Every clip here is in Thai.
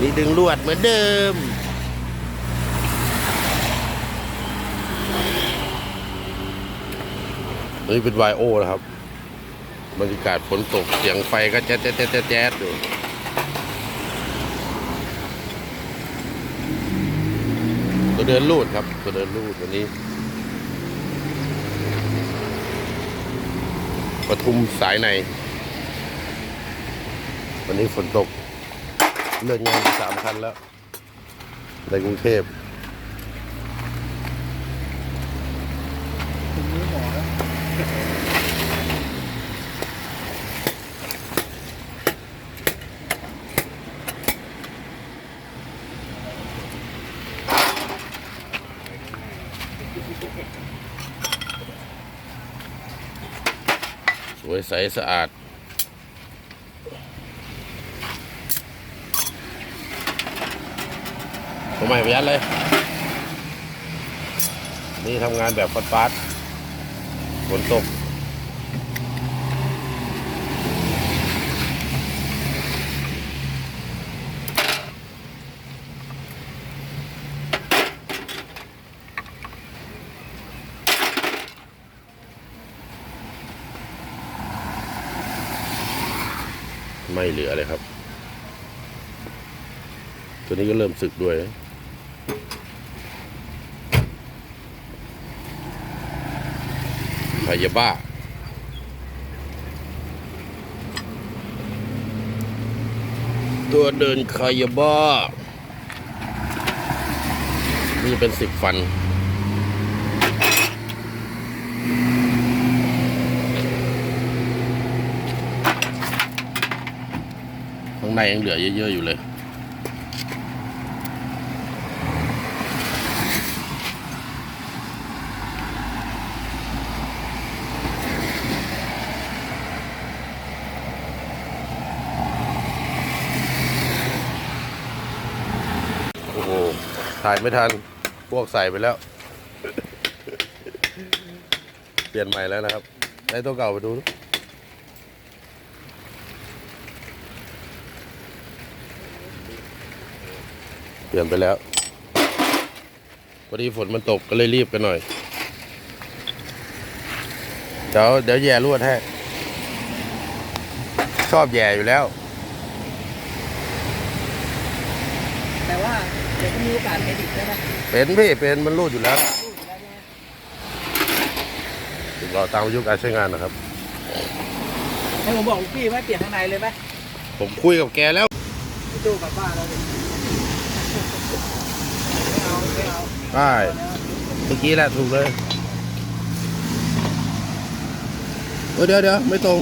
นี่ดึงลวดเหมือนเดิม นี่เป็นไวโอนะครับ บรรยากาศฝนตกเสียงไฟก็แจ๊ดแจ๊ดแจ๊ดแจ๊ดแจ๊ดอยู่ตัวเดินลูดครับ ตัวเดินลูดวันนี้ปทุมสายใน วันนี้ฝนตก เลื่อนงานสามคันแล้วในกรุงเทพสวยใสสะอาด ทำไมประหยัดเลย นี่ทำงานแบบฟาดๆฝนตกไม่เหลือเลยครับ ตัวนี้ก็เริ่มสึกด้วย ยาบ้า ตัวเดินคายาบ้า นี่เป็นสิบฟันข้างในยังเหลือเยอะ ๆ อยู่เลย โอ้โห ถ่ายไม่ทัน พวกใส่ไปแล้ว เปลี่ยนใหม่แล้วนะครับ ได้ตัวเก่าไปดูเปลี่ยนไปแล้วพอดีฝนมันตกก็เลยรีบกันหน่อย เดี๋ยวเดี๋ยวแย่ลวดให้ชอบแย่อยู่แล้ว แต่ว่า เดี๋ยวก็มีโอกาสเป็นอีกใช่ไหมเป็นพี่เป็นมันรูดอยู่แล้วรู้อยู่แล้วใช่ไหมถึงเราตามอายุการใช้งานนะครับ ให้ผมบอกลูกพี่ว่าเปลี่ยนข้างในเลยไหมผมคุยกับแกแล้วพี่ตู้กลับบ้านแล้วดิไม่เอาไม่เอาใช่เมื่อกี้แหละถูกเลยเออเดี๋ยวเดี๋ยวไม่ตรง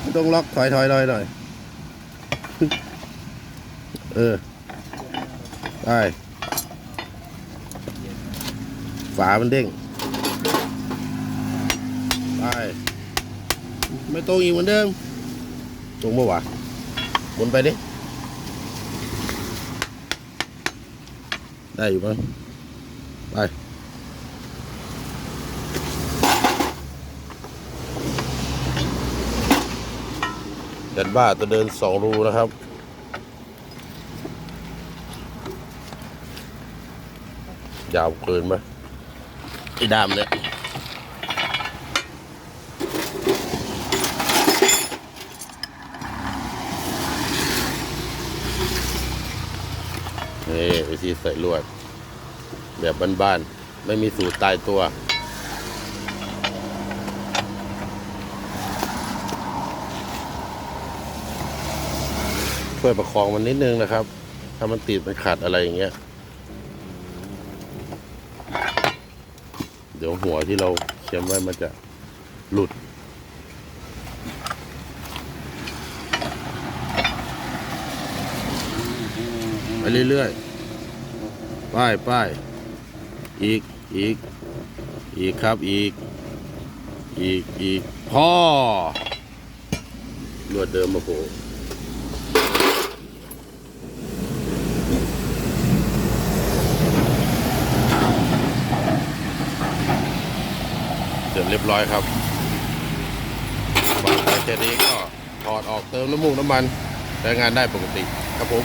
ไม่ตรงล็อกถอยถอยถอยหน่อย เออ ได้ฝามันเด้งได้ไม่ตรงอีกเหมือนเดิม ตรงเมื่อวะหมุนไปดิ ได้อยู่มั้งไปเดินบ้าตัวเดินสองรูนะครับ ยาวเกินไหมไอ้ดามเนี่ยนี่วิธีใส่ลวด แบบบ้านๆ ไม่มีสูตรตายตัว ช่วยประคองมันนิดนึงนะครับ ถ้ามันติดมันขัดอะไรอย่างเงี้ย ดี๋ยวหัวที่เราเชื่อมไว้มันจะหลุด ไปเรื่อยๆ ป้ายป้ายอีกอีก อีกครับอีก อีกอีกพ่อลวดเดิมมาโผล่ เสร็จเรียบร้อยครับวางไปแค่นี้ก็ถอดออกเติมน้ำมูกน้ำมันใช้งานได้ปกติครับผม